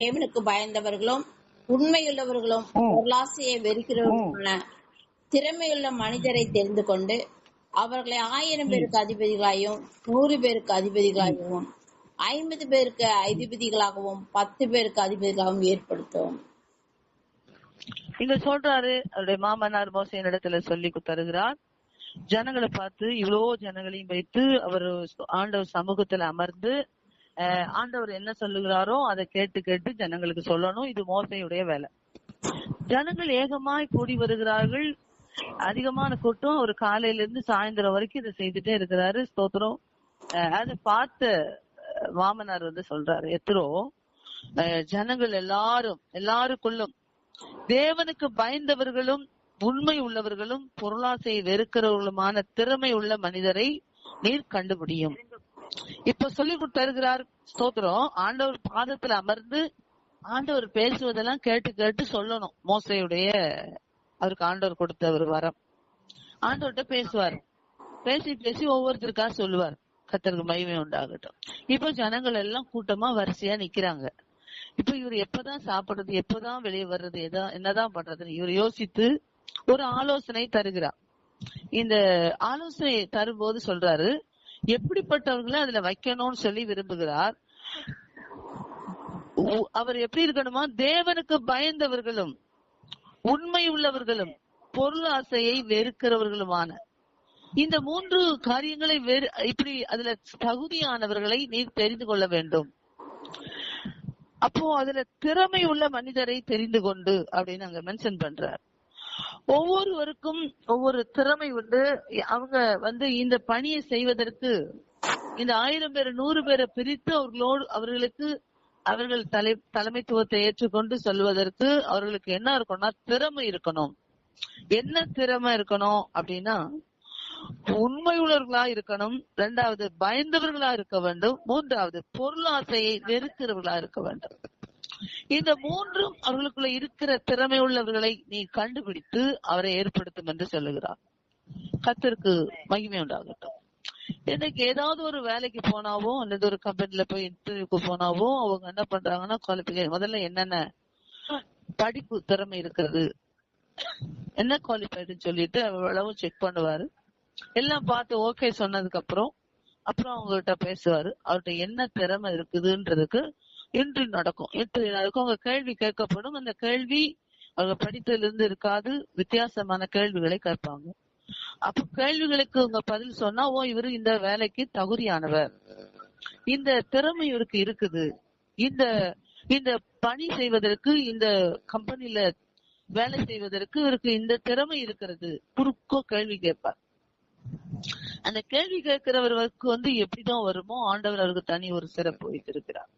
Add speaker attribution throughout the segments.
Speaker 1: தேவனுக்கு பயந்தவர்களும் உண்மையுள்ளவர்களும் பொருளாசையை வெறுக்கிறவர்களுமான திறமையுள்ள மனிதரை தெரிந்து கொண்டு அவர்களை ஆயிரம் பேருக்கு அதிபதிகளாயும் நூறு பேருக்கு அதிபதிகளாகவும் ஐம்பது பேருக்கு அதிபதிகளாகவும் பத்து பேருக்கு அதிபதிகளாகவும் ஏற்படுத்தும்
Speaker 2: இங்க சொல்றாரு அவருடைய மாமனார் மோசையின் இடத்துல சொல்லி தருகிறார். ஜனங்களை பார்த்து இவ்வளோ ஜனங்களையும் வைத்து அவர் ஆண்டவர் சமூகத்துல அமர்ந்து ஆண்டவர் என்ன சொல்லுகிறாரோ அதை கேட்டு கேட்டு ஜனங்களுக்கு சொல்லணும். இது மோசையுடைய வேலை. ஜனங்கள் ஏகமாய் கூடி வருகிறார்கள். அதிகமான கூட்டம் ஒரு காலையில இருந்து சாயந்தரம் வரைக்கும் இதை செய்துட்டே இருக்கிறாரு. ஸ்தோத்திரம். அதை பார்த்த வாமனார் வந்து சொல்றாரு. எத்திரோ அஹ், ஜனங்கள் எல்லாரும் எல்லாருக்குள்ளும் தேவனுக்கு பயந்தவர்களும் உண்மை உள்ளவர்களும் பொருளாசையை வெறுக்கிறவர்களுமான திறமை உள்ள மனிதரை நீர் கண்டுபிடியும். இப்ப சொல்லி தருகிறார் ஸ்தோத்திரம் ஆண்டவர் பாதத்துல அமர்ந்து ஆண்டவர் பேசுவதெல்லாம் கேட்டு கேட்டு சொல்லணும். மோசையுடைய அவருக்கு ஆண்டவர் கொடுத்த ஒரு வரம். ஆண்டவர்கிட்ட பேசுவார். பேசி பேசி ஒவ்வொருத்தருக்கா சொல்லுவார். கத்தருக்கு மகிமை உண்டாகட்டும். இப்போ ஜனங்கள் எல்லாம் கூட்டமா வரிசையா நிக்கிறாங்க. இப்ப இவர் எப்பதான் சாப்பிடுறது எப்பதான் வெளியே வர்றது எதா என்னதான் பண்றதுன்னு இவர் யோசித்து ஒரு ஆலோசனை தருகிறார். இந்த ஆலோசனை தரும்போது சொல்றாரு எப்படிப்பட்டவர்களை அதுல வைக்கணும்னு சொல்லி விரும்புகிறார்? அவர் எப்படி இருக்கணுமா? தேவனுக்கு பயந்தவர்களும் உண்மை உள்ளவர்களும் பொருளாசையை வெறுக்கிறவர்களுமான. இந்த மூன்று காரியங்களை வெறு இப்படி அதுல தகுதியானவர்களை நீர் தெரிந்து கொள்ள வேண்டும். அப்போ அதுல திறமை உள்ள மனிதரை தெரிந்து கொண்டு அப்படின்னு அங்க மென்ஷன் பண்றார். ஒவ்வொருவருக்கும் ஒவ்வொரு திறமை உண்டு. அவங்க வந்து இந்த பணியை செய்வதற்கு இந்த ஆயிரம் பேர் நூறு பேரை பிரித்து அவர்களோடு அவர்களுக்கு அவர்கள் தலை தலைமைத்துவத்தை ஏற்றுக்கொண்டு சொல்வதற்கு அவர்களுக்கு என்ன இருக்கணும்னா திறமை இருக்கணும். என்ன திறமை இருக்கணும் அப்படின்னா உண்மையுள்ளவர்களா இருக்கணும். இரண்டாவது பயந்தவர்களா இருக்க வேண்டும். மூன்றாவது பொருளாசையை வெறுக்கிறவர்களா இருக்க வேண்டும். இந்த மூன்றும் அவர்களுக்குள்ள இருக்கிற திறமை உள்ளவர்களை நீ கண்டுபிடித்து அவரை ஏற்படுத்தும் என்று சொல்லுகிறார். கத்திற்கு மகிமை உண்டாகட்டும். இன்னைக்கு ஏதாவது ஒரு வேலைக்கு போனாவோ அல்லது ஒரு கம்பெனில போய் இன்டர்வியூக்கு போனாவோ அவங்க என்ன பண்றாங்கன்னா குவாலிபிகேஷன் முதல்ல என்னென்ன படிப்பு திறமை இருக்கிறது என்ன குவாலிஃபைடுன்னு சொல்லிட்டு அவ்வளவு செக் பண்ணுவாரு. எல்லாம் பார்த்து ஓகே சொன்னதுக்கு அப்புறம் அப்புறம் அவங்ககிட்ட பேசுவாரு. அவர்கிட்ட என்ன திறமை இருக்குதுன்றதுக்கு இன்று நடக்கும். இன்று நடக்கும். அவங்க கேள்வி கேட்கப்படும். அந்த கேள்வி அவங்க படித்ததுல இருந்து இருக்காது. வித்தியாசமான கேள்விகளை கேட்பாங்க. அப்ப கேள்விகளுக்கு உங்க பதில் சொன்னா ஓ இவரு இந்த வேலைக்கு தகுதியானவர். இந்த திறமை இவருக்கு இருக்குது. இந்த இந்த பணி செய்வதற்கு இந்த கம்பெனில வேலை செய்வதற்கு இவருக்கு இந்த திறமை இருக்கிறது. குறுக்கோ கேள்வி கேட்பார். அந்த கேள்வி கேட்கிறவர்களுக்கு வந்து எப்படிதான் வருமோ ஆண்டவர் அவருக்கு தனி ஒரு சிறப்பு வைத்திருக்கிறார்.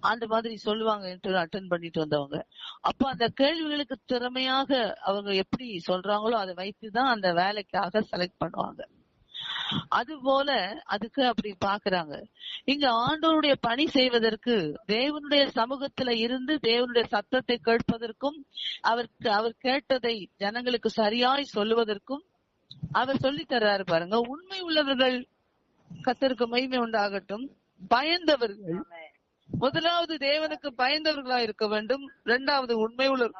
Speaker 2: அந்த மாதிரி சொல்லுவாங்க இன்டர்வியூ அட்டன் பண்ணிட்டு வந்தவங்க. அப்ப அந்த கேள்விகளுக்கு திறமையாக அவங்க எப்படி சொல்றாங்களோ அதை வைத்துதான் அந்த வேலைக்காக செலக்ட் பண்ணுவாங்க. அது போல அதுக்கு அப்படி பாக்குறாங்க. இங்க ஆண்டோருடைய பணி செய்வதற்கு தேவனுடைய சமூகத்துல இருந்து தேவனுடைய சத்தத்தை கேட்பதற்கும் அவருக்கு அவர் கேட்டதை ஜனங்களுக்கு சரியாய் சொல்லுவதற்கும் அவர் சொல்லி தர்றாரு பாருங்க. உண்மை உள்ளவர்கள் கத்தருக்கு மகிமை உண்டாகட்டும். பயந்தவர்கள் முதலாவது தேவனுக்கு பயந்தவர்களா இருக்க வேண்டும். இரண்டாவது உண்மை உள்ள